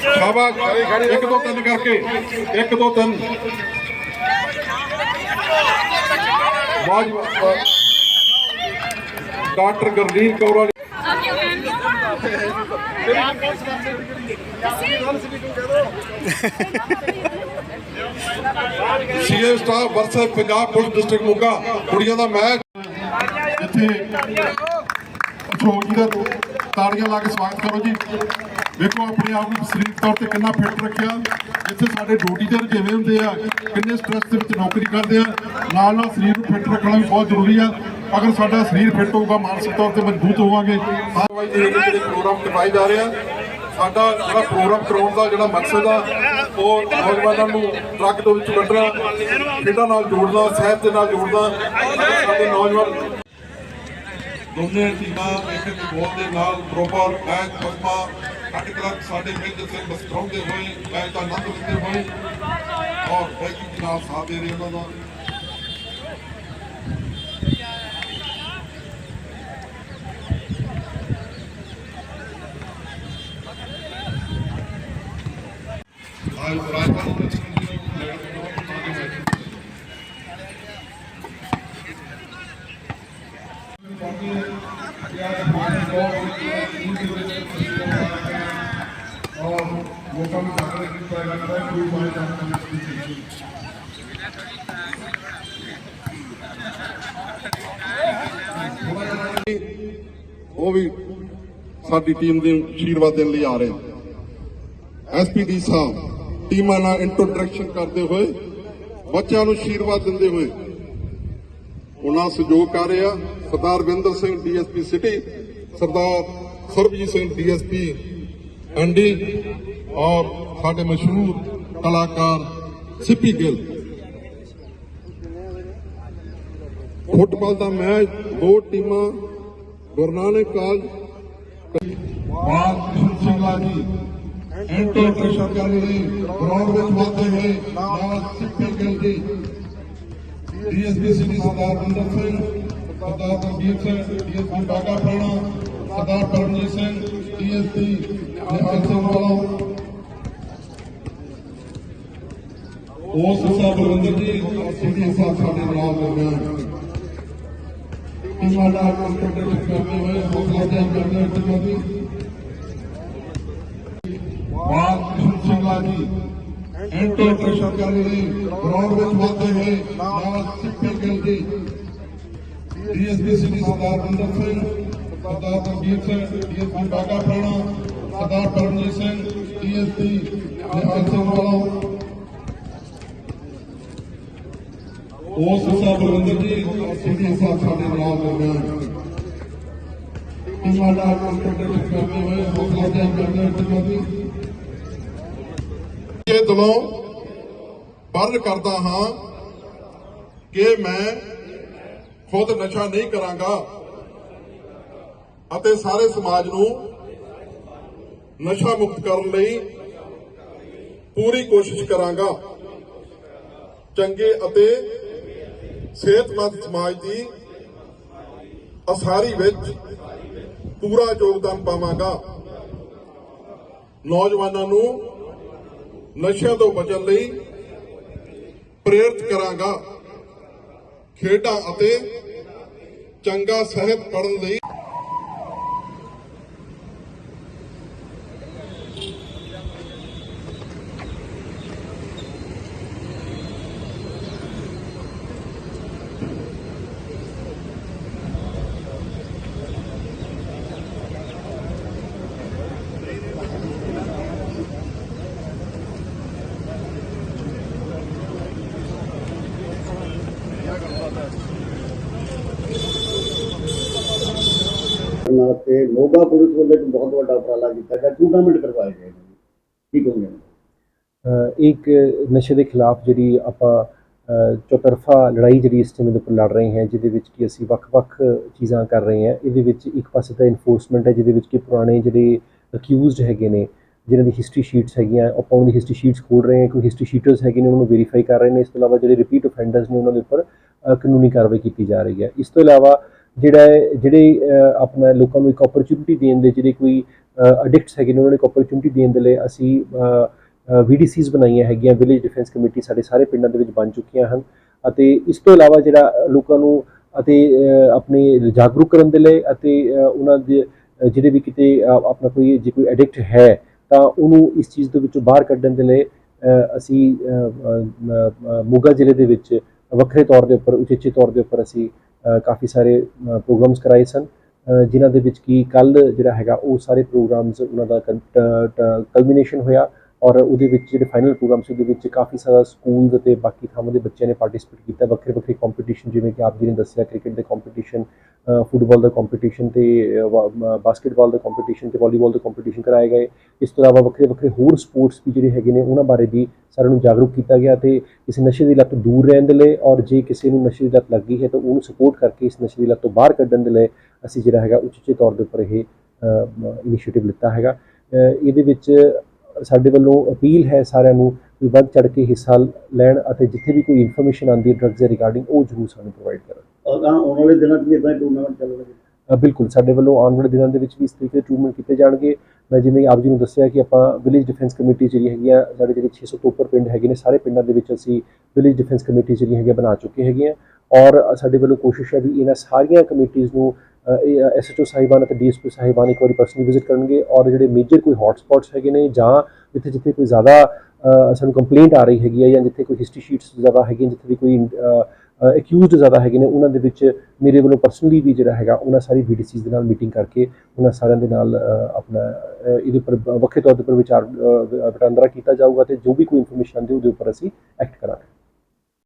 ਸ਼ਾਬਾਸ਼ ਇੱਕ ਦੋ ਤਿੰਨ ਕਰਕੇ, ਇੱਕ ਦੋ ਤਿੰਨ। ਵਾਹ doctor Gurleen Kaur CA staff versus Punjab police district Moga, ਕੁੜੀਆਂ ਦਾ ਮੈਚ। ਇੱਥੇ ਅਸ਼ੋਕ ਜੀ ਦਾ ਤਾੜੀਆਂ ਲਾ ਕੇ ਸਵਾਗਤ ਕਰੋ ਜੀ। ਵੇਖੋ ਆਪਣੇ ਆਪ ਨੂੰ ਸਰੀਰਕ ਤੌਰ ਤੇ ਕਿੰਨਾ ਫਿੱਟ ਰੱਖਿਆ। ਇੱਥੇ ਸਾਡੇ ਡਿਊਟੀ ਤੇ ਜਿਵੇਂ ਹੁੰਦੇ ਆ, ਕਿੰਨੇ ਸਟ੍ਰੈਸ ਦੇ ਵਿੱਚ ਨੌਕਰੀ ਕਰਦੇ ਆ। ਨਾਲ ਨਾਲ ਸਰੀਰ ਨੂੰ ਫਿੱਟ ਰੱਖਣਾ ਵੀ ਬਹੁਤ ਜ਼ਰੂਰੀ ਆ। ਅਗਰ ਸਾਡਾ ਸਰੀਰ ਫਿੱਟ ਹੋਊਗਾ, ਮਾਨਸਿਕ ਤੌਰ ਤੇ ਮਜ਼ਬੂਤ ਹੋਵਾਂਗੇ। ਆਵਾਜ਼ ਦੇ ਜਿਹੜੇ ਪ੍ਰੋਗਰਾਮ ਕਰਵਾਏ ਜਾ ਰਹੇ ਆ ਸਾਡਾ ਜਿਹੜਾ ਪ੍ਰੋਗਰਾਮ ਕਰਾਉਣ ਦਾ ਜਿਹੜਾ ਮਕਸਦ ਆ, ਉਹ ਨੌਜਵਾਨਾਂ ਨੂੰ ਟਰੱਕ ਦੇ ਵਿੱਚ ਕੱਢਣਾ, ਖੇਡਾਂ ਨਾਲ ਜੋੜਨਾ ਸਿਹਤ ਦੇ ਨਾਲ ਜੋੜਨਾ, ਸਾਡੇ ਨੌਜਵਾਨ ਦੋਨੇ ਟੀਮਾਂ ਇੱਕ ਇੱਕ ਦੇ ਨਾਲ ਬਰੋਬਰ ਮੈਚ ਪਸਮਾ ਕੱਟ ਕਲੱਬ ਸਾਡੇ ਮਿਲ ਸਿੰਘ ਬਸਤਰਾਉਂਦੇ ਹੋਏ ਮੈਚ ਦਾ ਆਨੰਦ ਲੈਂਦੇ ਹੋਏ ਔਰ ਬੈਕੀ ਦੇ ਨਾਲ ਸਾਥ ਦੇ ਰਹੇ ਉਹਨਾਂ ਦਾ। ਆਇ ਰਾਜਪਾਲ ਉਹ ਵੀ ਸਾਡੀ ਟੀਮ ਦੇ ਅਸ਼ੀਰਵਾਦ ਦੇਣ ਲਈ ਆ ਰਹੇ ਐਸ ਪੀ ਐਸਪੀਡੀ ਸਾਹਿਬ, ਟੀਮਾਂ ਨਾਲ ਇੰਟਰੈਕਸ਼ਨ ਕਰਦੇ ਹੋਏ, ਬੱਚਿਆਂ ਨੂੰ ਅਸ਼ੀਰਵਾਦ ਦਿੰਦੇ ਹੋਏ ਉਹਨਾਂ ਸਹਿਯੋਗ ਕਰ ਰਿਹਾ Sardar Vinder Singh D S P city, Sardar Sarabjit Singh D S DSP ਐਂਡੀ ਔਰ ਸਾਡੇ ਮਸ਼ਹੂਰ ਕਲਾਕਾਰ ਸਿੱਪੀ ਗਿੱਲ। ਫੁੱਟਬਾਲ ਦਾ ਮੈਚ, ਦੋ ਟੀਮਾਂ ਗੁਰਨਾਨਕ ਕਾਲਜ। ਬਾਲ ਕ੍ਰਿਸ਼ਨ ਸਿੰਘਲਾ ਜੀ ਇੰਟਰੋਡਕਸ਼ਨ ਕਰ ਰਹੇ ਗਰਾਊਂਡ ਵਿੱਚ ਵਾਧੇ ਹੋਏ ਨਾਲ Sippy Gill ji. DSP city Sardar Binder Singh, Sardar Ranjit Singh, DSP Bagha Purana Sardar Paramjit Singh, DSP Nihal Singh Wala ਉਸ ਸਾਹਿਬ ਬਲਵਿੰਦਰ ਜੀ ਸਿਟੀ ਸਾਹਿਬ ਸਾਡੇ ਨਾਲ ਦਰਮਿਆਨ ਟੀਮਾਂ ਨਾਲ ਕੰਪਿਊਟਰ ਕਰਦੇ ਹੋਏ ਹੌਸਲਾ ਦੇ ਕਰਦੇ ਟੀਮਾਂ ਦੀ ਬਾਲ ਕ੍ਰਿਸ਼ਨ ਸਿੰਘਲਾ ਜੀ। ਇੰਟਰੋਡਕਸ਼ਨ ਕਰ ਰਹੇ ਗਰਾਊਂਡ ਵਿੱਚ ਵਾਧੇ ਹੋਏ। ਨਾਲ Sippy Gill ji. DSP city Sardar Binder Singh, Sardar Ranjit Singh, DSP Bagha Purana Sardar Paramjit Singh, DSP Nihal Singh Wala ਉਸ ਸਾਹਿਬ ਬਲਵਿੰਦਰ ਜੀ ਸਿਟੀ ਸਾਹਿਬ ਸਾਡੇ ਨਾਲ ਦਰਮਿਆਨ ਟੀਮਾਂ ਨਾਲ ਕੰਪਿਊਟਰ ਕਰਦੇ ਹੋਏ ਹੌਸਲਾ ਦੇ ਕਰਦੇ ਟੀਮਾਂ ਦੀ ਇਹ ਦਿਲੋਂ ਬਰਨ ਕਰਦਾ ਹਾਂ ਕਿ ਮੈਂ ਖੁਦ ਨਸ਼ਾ ਨਹੀਂ ਕਰਾਂਗਾ ਅਤੇ ਸਾਰੇ ਸਮਾਜ ਨੂੰ ਨਸ਼ਾ ਮੁਕਤ ਕਰਨ ਲਈ ਪੂਰੀ ਕੋਸ਼ਿਸ਼ ਕਰਾਂਗਾ। ਚੰਗੇ ਅਤੇ ਸਿਹਤਮੰਦ ਸਮਾਜ ਦੀ ਅਸਾਰੀ ਵਿੱਚ ਪੂਰਾ ਯੋਗਦਾਨ ਪਾਵਾਂਗਾ। ਨੌਜਵਾਨਾਂ ਨੂੰ ਨਸ਼ਿਆਂ ਤੋਂ ਬਚਣ ਲਈ ਪ੍ਰੇਰਿਤ ਕਰਾਂਗਾ। ਖੇਡਾਂ ਅਤੇ ਚੰਗਾ ਸਿਹਤ ਪੜਨ ਲਈ ਨਾਲ ਤੇ ਮੋਗਾ ਪੁਲਿਸ ਵੱਲੋਂ ਇੱਕ ਬਹੁਤ ਵੱਡਾ ਉਪਰਾਲਾ ਕੀਤਾ ਗਿਆ ਟੂਰਨਾਮੈਂਟ ਕਰਵਾਏ ਗਏ ਨੇ। ਕੀ ਕਹੋਗੇ? ਅ, ਇੱਕ ਨਸ਼ੇ ਦੇ ਖਿਲਾਫ ਜਿਹੜੀ ਆਪਾਂ ਚੌਤਰਫਾ ਲੜਾਈ ਜਿਹੜੀ ਇਸ ਟਾਈਮ ਦੇ ਉੱਪਰ ਲੜ ਰਹੇ ਹਾਂ ਜਿਹਦੇ ਵਿੱਚ ਕਿ ਅਸੀਂ ਵੱਖ-ਵੱਖ ਚੀਜ਼ਾਂ ਕਰ ਰਹੇ ਹਾਂ ਇਹਦੇ ਵਿੱਚ ਇੱਕ ਪਾਸੇ ਤਾਂ ਇਨਫੋਰਸਮੈਂਟ ਹੈ ਜਿਹਦੇ ਵਿੱਚ ਕਿ ਪੁਰਾਣੇ ਜਿਹੜੇ ਅਕਿਊਜ਼ਡ ਹੈਗੇ ਨੇ ਜਿਨ੍ਹਾਂ ਦੀ ਹਿਸਟਰੀ ਸ਼ੀਟਸ ਹੈਗੀਆਂ ਆਪਾਂ ਉਹਨਾਂ ਦੀ ਹਿਸਟਰੀ ਸ਼ੀਟਸ ਖੋਲ ਰਹੇ ਹਾਂ ਕੋਈ ਹਿਸਟਰੀ ਸ਼ੀਟਰਸ ਹੈਗੇ ਨੇ ਉਹਨਾਂ ਨੂੰ ਵੈਰੀਫਾਈ ਕਰ ਰਹੇ ਨੇ ਇਸ ਤੋਂ ਇਲਾਵਾ ਜਿਹੜੇ ਰਿਪੀਟ ਅਫੈਂਡਰਸ ਨੇ ਉਹਨਾਂ ਦੇ ਉੱਪਰ ਕਾਨੂੰਨੀ ਕਾਰਵਾਈ ਕੀਤੀ ਜਾ ਰਹੀ ਹੈ। ਇਸ ਤੋਂ ਇਲਾਵਾ ਜਿਹੜਾ ਜਿਹੜੇ ਆਪਣਾ ਲੋਕਾਂ ਨੂੰ ਇੱਕ ਓਪਰਚੁਨਿਟੀ ਦੇਣ ਦੇ ਜਿਹੜੇ ਕੋਈ ਅਡਿਕਟਸ ਹੈਗੇ ਨੇ, ਉਹਨਾਂ ਨੂੰ ਇੱਕ ਓਪਰਚ्युनिटी ਦੇਣ ਦੇ ਲਈ ਅਸੀਂ ਵੀਡੀਸੀਜ਼ ਬਣਾਈਆਂ ਹੈਗੀਆਂ ਵਿਲੇਜ ਡਿਫੈਂਸ ਕਮੇਟੀ ਸਾਡੇ ਸਾਰੇ ਪਿੰਡਾਂ ਦੇ ਵਿੱਚ ਬਣ ਚੁੱਕੀਆਂ ਹਨ ਅਤੇ ਇਸ ਤੋਂ ਇਲਾਵਾ ਜਿਹੜਾ ਲੋਕਾਂ ਨੂੰ ਅਤੇ ਆਪਣੇ ਜਾਗਰੂਕ ਕਰਨ ਦੇ ਲਈ ਅਤੇ ਉਹਨਾਂ ਦੇ ਜਿਹੜੇ ਵੀ ਕਿਤੇ ਆਪਣਾ ਕੋਈ ਜੇ ਕੋਈ ਅਡਿਕਟ ਹੈ, ਤਾਂ ਉਹਨੂੰ ਇਸ ਚੀਜ਼ ਦੇ ਵਿੱਚੋਂ ਬਾਹਰ ਕੱਢਣ ਦੇ ਲਈ ਅਸੀਂ ਮੋਗਾ ਜ਼ਿਲ੍ਹੇ ਦੇ ਵਿੱਚ ਵੱਖਰੇ ਤੌਰ ਦੇ ਉੱਪਰ, ਉਚੇਚੇ ਤੌਰ ਦੇ ਉੱਪਰ ਅਸੀਂ ਕਾਫੀ ਸਾਰੇ ਪ੍ਰੋਗਰਾਮਸ ਕਰਾਏ ਸਨ। ਜਿਨ੍ਹਾਂ ਦੇ ਵਿੱਚ ਕੀ ਕੱਲ ਜਿਹੜਾ ਹੈਗਾ, ਉਹ ਸਾਰੇ ਪ੍ਰੋਗਰਾਮਸ ਉਹਨਾਂ ਦਾ ਕਲਮੀਨੇਸ਼ਨ ਹੋਇਆ। ਔਰ ਉਹਦੇ ਵਿੱਚ ਜਿਹੜੇ ਫਾਈਨਲ ਪ੍ਰੋਗਰਾਮ ਸੀ, ਉਹਦੇ ਵਿੱਚ ਕਾਫੀ ਸਾਰਾ ਸਕੂਲਸ ਅਤੇ ਬਾਕੀ ਥਾਵਾਂ ਦੇ ਬੱਚਿਆਂ ਨੇ ਪਾਰਟਿਸਿਪੇਟ ਕੀਤਾ। ਵੱਖਰੇ ਵੱਖਰੇ ਕੰਪੀਟੀਸ਼ਨ ਜਿਵੇਂ ਕਿ ਆਪ ਜੀ ਨੇ ਦੱਸਿਆ ਕ੍ਰਿਕਟ ਦੇ ਕੰਪੀਟੀਸ਼ਨ ਫੁੱਟਬਾਲ ਦਾ ਕੰਪੀਟੀਸ਼ਨ ਤੇ ਬਾਸਕਟਬਾਲ ਦਾ ਕੰਪੀਟੀਸ਼ਨ ਤੇ ਵਾਲੀਬਾਲ ਦਾ ਕੰਪੀਟੀਸ਼ਨ ਕਰਾਏ ਗਏ। ਇਸ ਤੋਂ ਇਲਾਵਾ ਵੱਖਰੇ ਵੱਖਰੇ ਹੋਰ ਸਪੋਰਟਸ ਵੀ ਜਿਹੜੇ ਹੈਗੇ ਨੇ, ਉਹਨਾਂ ਬਾਰੇ ਵੀ ਸਾਰਿਆਂ ਨੂੰ ਜਾਗਰੂਕ ਕੀਤਾ ਗਿਆ ਤੇ ਕਿਸੇ ਨਸ਼ੇ ਦੀ ਲੱਤ ਤੋਂ ਦੂਰ ਰਹਿਣ ਦੇ ਲਈ ਔਰ ਜੇ ਕਿਸੇ ਨੂੰ ਨਸ਼ੇ ਦੀ ਲੱਤ ਲੱਗੀ ਹੈ, ਤਾਂ ਉਹਨੂੰ ਸਪੋਰਟ ਕਰਕੇ ਇਸ ਨਸ਼ੇ ਦੀ ਲੱਤ ਤੋਂ ਬਾਹਰ ਕੱਢਣ ਦੇ ਲਈ ਅਸੀਂ ਜਿਹੜਾ ਹੈਗਾ ਉਚਿਤ ਤੌਰ ਦੇ ਉੱਪਰ ਇਹ ਇਨੀਸ਼ੀਏਟਿਵ ਲਿੱਤਾ ਹੈਗਾ। ਇਹਦੇ ਵਿੱਚ ਸਾਡੇ ਵੱਲੋਂ ਅਪੀਲ ਹੈ ਸਾਰਿਆਂ ਨੂੰ ਵੀ ਵੱਧ ਚੜ ਕੇ ਹਿੱਸਾ ਲੈਣ ਅਤੇ ਜਿੱਥੇ ਵੀ ਕੋਈ ਇਨਫੋਰਮੇਸ਼ਨ ਆਉਂਦੀ ਹੈ ਡਰੱਗਸ ਦੇ ਰਿਗਾਰਡਿੰਗ ਉਹ ਜ਼ਰੂਰ ਸਾਨੂੰ ਪ੍ਰੋਵਾਈਡ ਕਰਨ। ਆਉਣ ਵਾਲੇ ਦਿਨਾਂ 'ਚ ਵੀ ਇਦਾਂ ਟੂਰਨਾਮੈਂਟ ਚੱਲਣਗੇ? ਬਿਲਕੁਲ ਸਾਡੇ ਵੱਲੋਂ ਆਉਣ ਵਾਲੇ ਦਿਨਾਂ ਦੇ ਵਿੱਚ ਵੀ ਇਸ ਤਰੀਕੇ ਦੇ ਟੂਰਨਾਮੈਂਟ ਕੀਤੇ ਜਾਣਗੇ। ਮੈਂ ਜਿਵੇਂ ਆਪ ਜੀ ਨੂੰ ਦੱਸਿਆ ਕਿ ਆਪਾਂ ਵਿਲੇਜ ਡਿਫੈਂਸ ਕਮੇਟੀ ਜਿਹੜੀ ਹੈਗੀ ਆ ਸਾਡੇ ਜਿਹੜੇ 600 ਤੋਂ ਉੱਪਰ ਪਿੰਡ ਹੈਗੇ ਨੇ ਸਾਰੇ ਪਿੰਡਾਂ ਦੇ ਵਿੱਚ ਅਸੀਂ ਵਿਲੇਜ ਡਿਫੈਂਸ ਕਮੇਟੀ ਜਿਹੜੀ ਹੈਗੀ ਬਣਾ ਚੁੱਕੇ ਹੈਗੇ ਆ। ਔਰ ਸਾਡੇ ਵੱਲੋਂ ਕੋਸ਼ਿਸ਼ ਹੈ ਵੀ ਇਹਨਾਂ ਸਾਰੀਆਂ ਕਮੇਟੀਆਂ ਨੂੰ ਐਸਐਚਓ ਸਾਹਿਬਾਨ ਅਤੇ ਡੀਐਸਪੀ ਸਾਹਿਬਾਨ ਇੱਕ ਵਾਰੀ ਪਰਸਨਲੀ ਵਿਜ਼ਿਟ ਕਰਨਗੇ ਔਰ ਜਿਹੜੇ ਮੇਜਰ ਕੋਈ ਹੌਟ ਸਪੌਟਸ ਹੈਗੇ ਨੇ ਜਾਂ ਜਿੱਥੇ ਜਿੱਥੇ ਕੋਈ ਜ਼ਿਆਦਾ ਸਾਨੂੰ ਕੰਪਲੇਂਟ ਆ ਰਹੀ ਹੈਗੀ ਹੈ ਜਾਂ ਜਿੱਥੇ ਕੋਈ ਹਿਸਟਰੀ ਸ਼ੀਟਸ ਜ਼ਿਆਦਾ ਹੈਗੀਆਂ ਜਿੱਥੇ ਵੀ ਕੋਈ ਅਕਿਊਜ਼ਡ ਜ਼ਿਆਦਾ ਹੈਗੇ ਨੇ, ਉਹਨਾਂ ਦੇ ਵਿੱਚ ਮੇਰੇ ਵੱਲੋਂ ਪਰਸਨਲੀ ਵੀ ਜਿਹੜਾ ਹੈਗਾ, ਉਹਨਾਂ ਸਾਰੀ ਬੀਡੀਸੀਜ਼ ਦੇ ਨਾਲ ਮੀਟਿੰਗ ਕਰਕੇ ਉਹਨਾਂ ਸਾਰਿਆਂ ਦੇ ਨਾਲ ਆਪਣਾ ਇਹਦੇ ਉੱਪਰ ਵੱਖਰੇ ਤੌਰ ਦੇ ਉੱਪਰ ਵਿਚਾਰ ਵਟਾਂਦਰਾ ਕੀਤਾ ਜਾਊਗਾ ਤੇ ਜੋ ਵੀ ਕੋਈ ਇਨਫੋਰਮੇਸ਼ਨ ਆਉਂਦੀ ਉਹਦੇ ਉੱਪਰ ਅਸੀਂ ਐਕਟ ਕਰਾਂਗੇ।